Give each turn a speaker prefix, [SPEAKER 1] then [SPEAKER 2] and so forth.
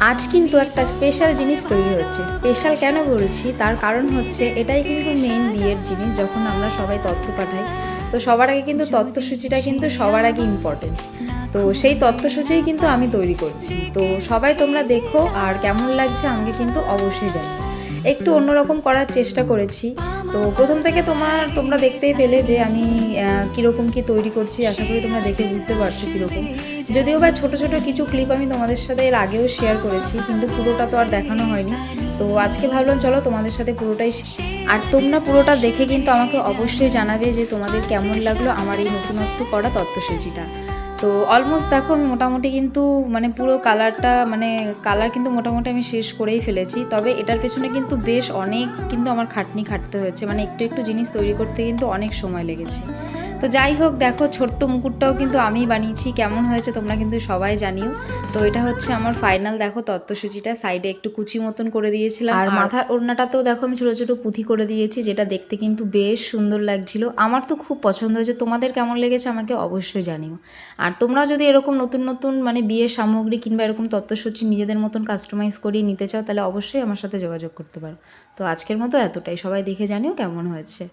[SPEAKER 1] আজ কিন্তু একটা স্পেশাল জিনিস তৈরি হচ্ছে। স্পেশাল কেন বলছি? তার কারণ হচ্ছে এটাই কিন্তু মেন বিয়ের জিনিস যখন আমরা সবাই তথ্য পাঠাই। তো সবার আগে কিন্তু তথ্যসূচিটা কিন্তু সবার আগে ইম্পর্টেন্ট তো সেই তথ্যসূচিই কিন্তু আমি তৈরি করছি। তো সবাই তোমরা দেখো আর কেমন লাগছে আমাকে কিন্তু অবশ্যই জানিও। একটু অন্যরকম করার চেষ্টা করেছি। তো প্রথম থেকে তোমার, তোমরা দেখতেই পেলে যে আমি কীরকম কি তৈরি করছি, আশা করি তোমরা দেখে বুঝতে পারছ কীরকম। যদিও বা ছোট ছোট কিছু ক্লিপ আমি তোমাদের সাথে এর আগেও শেয়ার করেছি, কিন্তু পুরোটা তো আর দেখানো হয়নি। তো আজকে ভাবলাম, চলো তোমাদের সাথে পুরোটাই আর তোমরা পুরোটা দেখে কিন্তু আমাকে অবশ্যই জানাবে যে তোমাদের কেমন লাগল আমার এই নতুনত্ব করা তত্ত্বসূচিটা। তো অলমোস্ট দেখো আমি মোটামুটি কিন্তু মানে পুরো কালারটা মানে কালার কিন্তু মোটামুটি আমি শেষ করেই ফেলেছি। তবে এটার পেছনে কিন্তু বেশ অনেক কিন্তু আমার খাটনি খাটতে হয়েছে। মানে একটু একটু জিনিস তৈরি করতে কিন্তু অনেক সময় লেগেছে। তো যাই হোক দেখো ছোট্ট মুকুটটাও কিন্তু আমি বানিয়েছি কেমন হয়েছে তোমরা কিন্তু সবাই জানিও। তো এটা হচ্ছে আমার ফাইনাল দেখো তত্ত্বসূচিটা সাইডে একটু কুচি মতন করে দিয়েছিলাম। আর মাথার ওড়নাটাতেও দেখো আমি ছোটো ছোটো পুঁথি করে দিয়েছি যেটা দেখতে কিন্তু বেশ সুন্দর লাগছিল। আমার তো খুব পছন্দ হয়েছে তোমাদের কেমন লেগেছে আমাকে অবশ্যই জানিও। আর তোমরাও যদি এরকম নতুন নতুন মানে বিয়ের সামগ্রী কিংবা এরকম তত্ত্বসূচি নিজেদের মতন কাস্টমাইজ করিয়ে নিতে চাও তাহলে অবশ্যই আমার সাথে যোগাযোগ করতে পারো। তো আজকের মতো এতটাই সবাই দেখে জানিও কেমন হয়েছে।